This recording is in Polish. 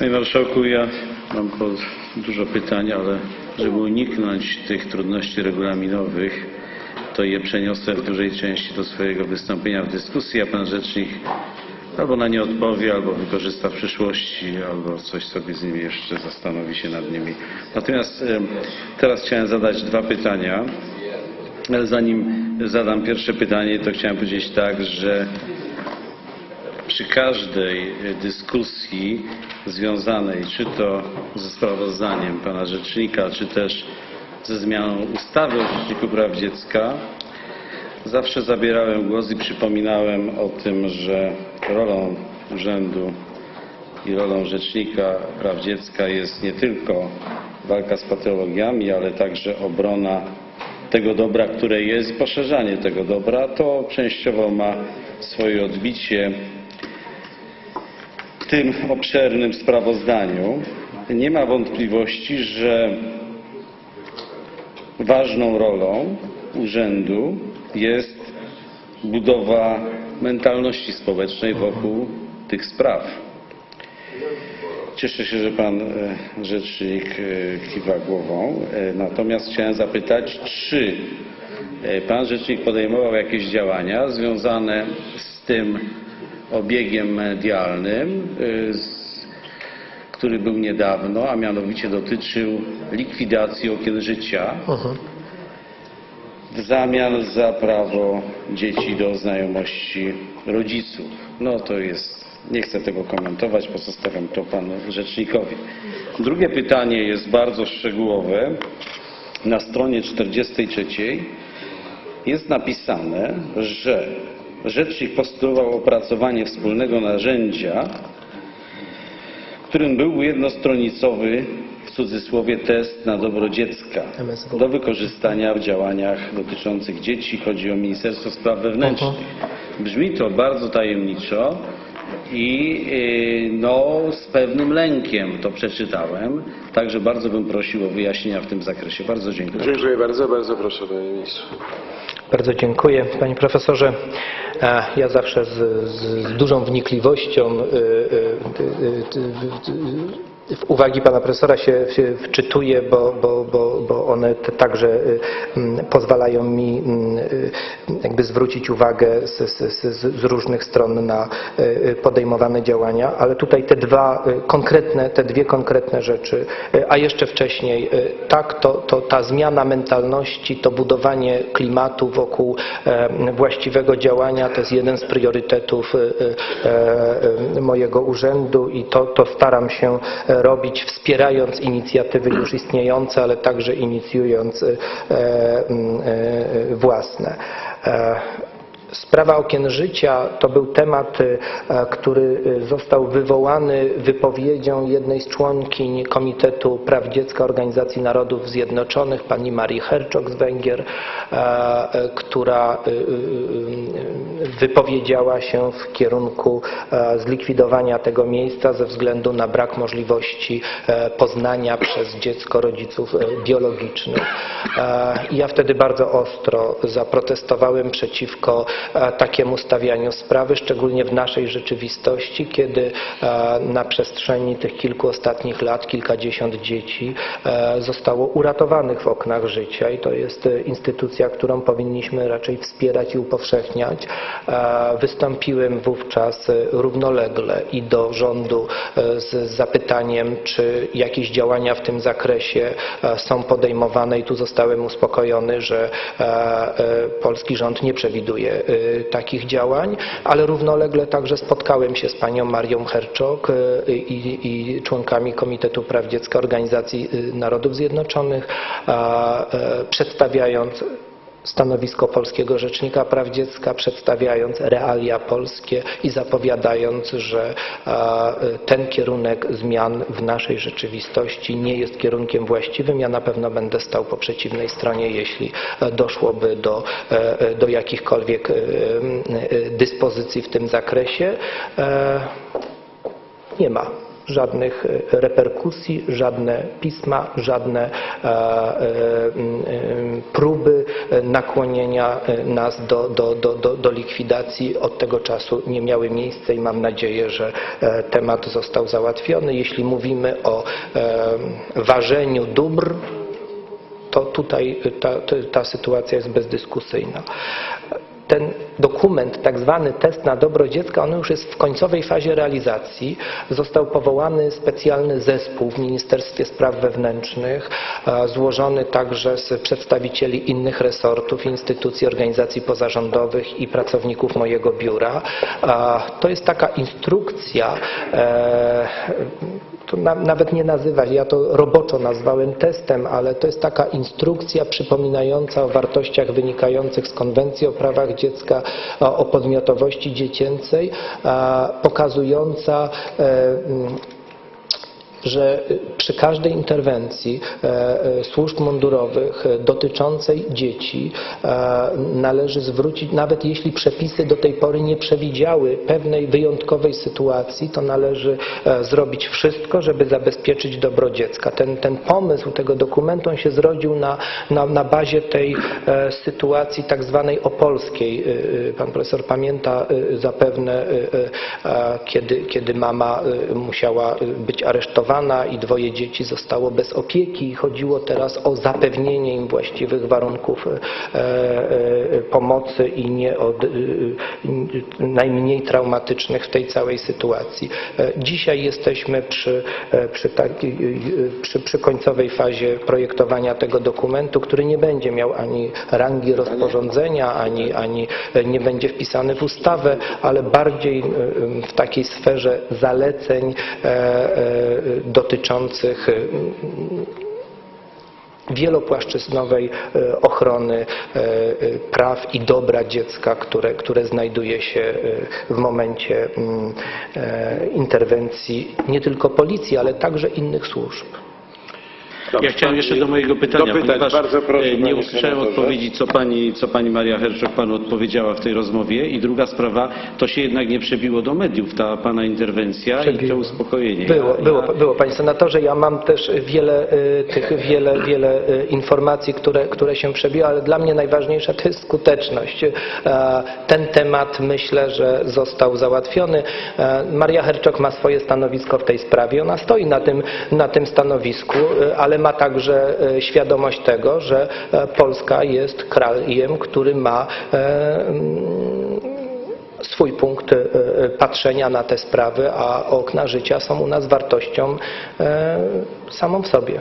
Panie Marszałku, ja mam dużo pytań, ale żeby uniknąć tych trudności regulaminowych, to je przeniosę w dużej części do swojego wystąpienia w dyskusji, a Pan Rzecznik albo na nie odpowie, albo wykorzysta w przyszłości, albo coś sobie z nimi jeszcze zastanowi się nad nimi. Natomiast teraz chciałem zadać dwa pytania. Zanim zadam pierwsze pytanie, to chciałem powiedzieć tak, że przy każdej dyskusji związanej czy to ze sprawozdaniem pana rzecznika, czy też ze zmianą ustawy o Rzeczniku Praw Dziecka, zawsze zabierałem głos i przypominałem o tym, że rolą urzędu i rolą Rzecznika Praw Dziecka jest nie tylko walka z patologiami, ale także obrona tego dobra, które jest i poszerzanie tego dobra. To częściowo ma swoje odbicie tym obszernym sprawozdaniu. Nie ma wątpliwości, że ważną rolą urzędu jest budowa mentalności społecznej wokół tych spraw. Cieszę się, że pan e, rzecznik e, kiwa głową. E, Natomiast chciałem zapytać, czy pan rzecznik podejmował jakieś działania związane z tym obiegiem medialnym, z, który był niedawno, a mianowicie dotyczył likwidacji okien życia w zamian za prawo dzieci do znajomości rodziców. No to jest, nie chcę tego komentować, pozostawiam to panu rzecznikowi. Drugie pytanie jest bardzo szczegółowe. Na stronie 43 jest napisane, że rzecznik postulował opracowanie wspólnego narzędzia, którym był jednostronicowy w cudzysłowie test na dobro dziecka do wykorzystania w działaniach dotyczących dzieci. Chodzi o Ministerstwo Spraw Wewnętrznych. Brzmi to bardzo tajemniczo i yy, no, z pewnym lękiem to przeczytałem. Także bardzo bym prosił o wyjaśnienia w tym zakresie. Bardzo dziękuję. Dziękuję bardzo, bardzo proszę panie ministrze. Bardzo dziękuję. Panie profesorze, ja zawsze z, z, dużą wnikliwością y, y, y, w uwagi pana profesora się, wczytuję, bo, bo, bo, bo one także y, mm, pozwalają mi mm, jakby zwrócić uwagę z, z, z, różnych stron na y, y, podejmowane działania, ale tutaj te dwa konkretne, te dwie konkretne rzeczy, a jeszcze wcześniej, tak, to, to ta zmiana mentalności, to budowanie klimatu wokół e, właściwego działania, to jest jeden z priorytetów y, mojego urzędu i to, to staram się e, robić, wspierając inicjatywy już istniejące, ale także inicjując e, mm, e, własne. E, Sprawa okien życia to był temat, e, który y, został wywołany wypowiedzią jednej z członkiń Komitetu Praw Dziecka Organizacji Narodów Zjednoczonych, pani Marii Herczog z Węgier, e, e, która wypowiedziała się w kierunku e, zlikwidowania tego miejsca ze względu na brak możliwości e, poznania przez dziecko rodziców e, biologicznych. E, Ja wtedy bardzo ostro zaprotestowałem przeciwko e, takiemu stawianiu sprawy, szczególnie w naszej rzeczywistości, kiedy e, na przestrzeni tych kilku ostatnich lat kilkadziesiąt dzieci e, zostało uratowanych w oknach życia i to jest e, instytucja, którą powinniśmy raczej wspierać i upowszechniać. E, Wystąpiłem wówczas e, równolegle i do rządu e, z zapytaniem, czy jakieś działania w tym zakresie e, są podejmowane i tu zostałem uspokojony, że e, e, polski rząd nie przewiduje e, takich działań, ale równolegle także spotkałem się z panią Marią Herczog e, i, i członkami Komitetu Praw Dziecka Organizacji e, Narodów Zjednoczonych, e, przedstawiając stanowisko polskiego rzecznika praw dziecka, przedstawiając realia polskie i zapowiadając, że ten kierunek zmian w naszej rzeczywistości nie jest kierunkiem właściwym. Ja na pewno będę stał po przeciwnej stronie, jeśli e, doszłoby do, e, e, do jakichkolwiek dyspozycji w tym zakresie. Nie ma żadnych e, reperkusji, żadne pisma, żadne e, e, próby nakłonienia nas do, do, do, do, likwidacji od tego czasu nie miały miejsca i mam nadzieję, że temat został załatwiony. Jeśli mówimy o ważeniu dóbr, to tutaj ta, ta, ta sytuacja jest bezdyskusyjna. Ten dokument, tak zwany test na dobro dziecka, on już jest w końcowej fazie realizacji. Został powołany specjalny zespół w Ministerstwie Spraw Wewnętrznych, e, złożony także z przedstawicieli innych resortów, instytucji, organizacji pozarządowych i pracowników mojego biura. E, To jest taka instrukcja, e, to na, nawet nie nazywać, ja to roboczo nazwałem testem, ale to jest taka instrukcja przypominająca o wartościach wynikających z Konwencji o prawach dziecka, o, podmiotowości dziecięcej, pokazująca e, że przy każdej interwencji e, e, służb mundurowych e, dotyczącej dzieci należy zwrócić, nawet jeśli przepisy do tej pory nie przewidziały pewnej wyjątkowej sytuacji, to należy zrobić wszystko, żeby zabezpieczyć dobro dziecka. Ten, ten pomysł tego dokumentu on się zrodził na, na, na bazie tej sytuacji tak zwanej opolskiej. Pan profesor pamięta zapewne, kiedy, kiedy mama musiała być aresztowana i dwoje dzieci zostało bez opieki. Chodziło teraz o zapewnienie im właściwych warunków e, e, pomocy i nie od e, najmniej traumatycznych w tej całej sytuacji. E, Dzisiaj jesteśmy przy, e, przy, takiej, e, przy, przy końcowej fazie projektowania tego dokumentu, który nie będzie miał ani rangi rozporządzenia, ani, ani e, nie będzie wpisany w ustawę, ale bardziej e, w takiej sferze zaleceń e, e, dotyczących e, wielopłaszczyznowej e, ochrony e, e, praw i dobra dziecka, które, które znajduje się w momencie mm, interwencji nie tylko policji, ale także innych służb. Ja chciałem jeszcze do mojego pytania, Do pytań. Bardzo proszę, e, nie usłyszałem odpowiedzi, co pani, co pani Maria Herczok panu odpowiedziała w tej rozmowie. I druga sprawa, to się jednak nie przebiło do mediów, ta pana interwencja i to Przebiło. uspokojenie. Było, Ja- było, było, panie senatorze. Ja mam też wiele y, tych, wiele, wiele y, informacji, które, które się przebiły, ale dla mnie najważniejsza to jest skuteczność. E, Ten temat myślę, że został załatwiony. E, Maria Herczok ma swoje stanowisko w tej sprawie. Ona stoi na tym, na tym stanowisku, ale ma także y, świadomość tego, że e, Polska jest krajem, który ma e, mm, swój punkt e, e, patrzenia na te sprawy, a okna życia są u nas wartością e, samą w sobie.